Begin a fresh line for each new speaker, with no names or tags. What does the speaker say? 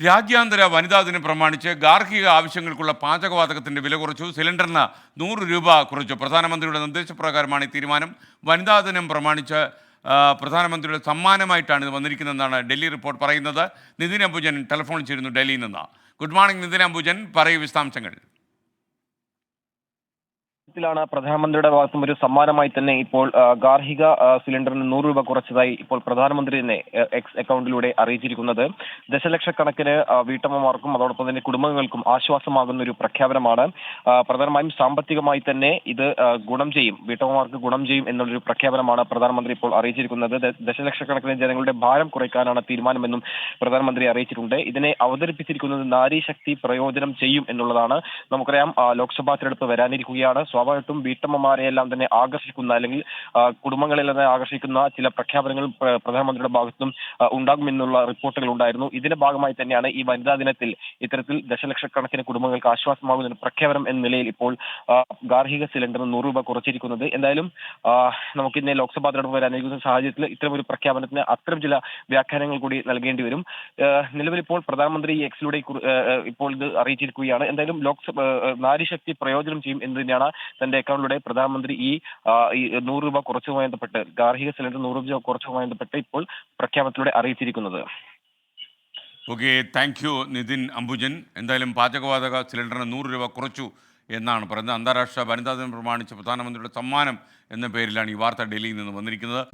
രാജ്യാന്തര വനിതാ ദിനം പ്രമാണിച്ച് ഗാർഹിക ആവശ്യങ്ങൾക്കുള്ള പാചകവാതകത്തിന്റെ വില കുറച്ചു സിലിണ്ടറിന് നൂറ് രൂപ കുറച്ചു. പ്രധാനമന്ത്രിയുടെ നിർദ്ദേശപ്രകാരമാണ് ഈ തീരുമാനം. വനിതാ ദിനം പ്രമാണിച്ച് പ്രധാനമന്ത്രിയുടെ സമ്മാനമായിട്ടാണ് ഇത് വന്നിരിക്കുന്നതെന്നാണ് ഡൽഹി റിപ്പോർട്ട് പറയുന്നത്. നിതിൻ അംബുജൻ ടെലിഫോൺ ചെയ്യുന്നു ഡൽഹിയിൽ നിന്ന്. Good morning Nithin Ambujan. പറയൂ വിശദാംശങ്ങൾ.
ത്തിലാണ് പ്രധാനമന്ത്രിയുടെ ഭാഗത്തും ഒരു സമ്മാനമായി തന്നെ ഇപ്പോൾ ഗാർഹിക സിലിണ്ടറിന് നൂറ് രൂപ കുറച്ചതായി ഇപ്പോൾ പ്രധാനമന്ത്രി തന്നെ എക്സ് അക്കൗണ്ടിലൂടെ അറിയിച്ചിരിക്കുന്നത്. ദശലക്ഷക്കണക്കിന് വീട്ടമ്മമാർക്കും അതോടൊപ്പം തന്നെ കുടുംബങ്ങൾക്കും ആശ്വാസമാകുന്ന ഒരു പ്രഖ്യാപനമാണ് പ്രധാനമായും സാമ്പത്തികമായി തന്നെ ഇത് ഗുണം ചെയ്യും വീട്ടമ്മമാർക്ക് ഗുണം ചെയ്യും എന്നുള്ളൊരു പ്രഖ്യാപനമാണ് പ്രധാനമന്ത്രി ഇപ്പോൾ അറിയിച്ചിരിക്കുന്നത്. ദശലക്ഷക്കണക്കിന് ജനങ്ങളുടെ ഭാരം കുറയ്ക്കാനാണ് തീരുമാനമെന്നും പ്രധാനമന്ത്രി അറിയിച്ചിട്ടുണ്ട്. ഇതിനെ അവതരിപ്പിച്ചിരിക്കുന്നത് നാരീശക്തി പ്രയോജനം ചെയ്യും എന്നുള്ളതാണ് നമുക്കറിയാം. ലോക്സഭാ തെരഞ്ഞെടുപ്പ് വരാനിരിക്കുകയാണ്. സ്വാഭാവികമായിട്ടും വീട്ടമ്മമാരെയെല്ലാം തന്നെ ആകർഷിക്കുന്ന അല്ലെങ്കിൽ കുടുംബങ്ങളിൽ തന്നെ ആകർഷിക്കുന്ന ചില പ്രഖ്യാപനങ്ങൾ പ്രധാനമന്ത്രിയുടെ ഭാഗത്തും ഉണ്ടാകുമെന്നുള്ള റിപ്പോർട്ടുകൾ ഉണ്ടായിരുന്നു. ഇതിന്റെ ഭാഗമായി തന്നെയാണ് ഈ വനിതാ ദിനത്തിൽ ഇത്തരത്തിൽ ദശലക്ഷക്കണക്കിന് കുടുംബങ്ങൾക്ക് ആശ്വാസമാകുന്ന പ്രഖ്യാപനം എന്ന നിലയിൽ ഇപ്പോൾ ഗാർഹിക സിലിണ്ടറിന് നൂറ് രൂപ കുറച്ചിരിക്കുന്നത്. എന്തായാലും നമുക്ക് ഇന്ന് ലോക്സഭാ തെരഞ്ഞെടുപ്പ് വരാനിരിക്കുന്ന സാഹചര്യത്തിൽ ഇത്തരം ഒരു പ്രഖ്യാപനത്തിന് അത്തരം ചില വ്യാഖ്യാനങ്ങൾ കൂടി നൽകേണ്ടി വരും. നിലവിൽ ഇപ്പോൾ പ്രധാനമന്ത്രി എക്സിലൂടെ ഇപ്പോൾ ഇത് അറിയിച്ചിരിക്കുകയാണ്. എന്തായാലും ലോക്സഭ നാരീശക്തി പ്രയോജനം ചെയ്യും എന്ന് തന്നെയാണ് തന്റെ അക്കൗണ്ടിലൂടെ പ്രധാനമന്ത്രി ഈ നൂറ് രൂപ കുറച്ചുമായി ബന്ധപ്പെട്ട് ഗാർഹിക സിലിണ്ടർ നൂറ് രൂപ കുറച്ചുമായി ബന്ധപ്പെട്ട് ഇപ്പോൾ പ്രഖ്യാപനത്തിലൂടെ അറിയിച്ചിരിക്കുന്നത്.
Okay thank you Nithin Ambujan എന്തായാലും പാചകവാതക സിലിണ്ടറിന് നൂറ് രൂപ കുറച്ചു എന്നാണ് പറയുന്നത്. അന്താരാഷ്ട്ര വനിതാ ദിനം പ്രമാണിച്ച് പ്രധാനമന്ത്രിയുടെ സമ്മാനം എന്ന പേരിലാണ് ഈ വാർത്ത ഡൽഹിയിൽ നിന്ന് വന്നിരിക്കുന്നത്.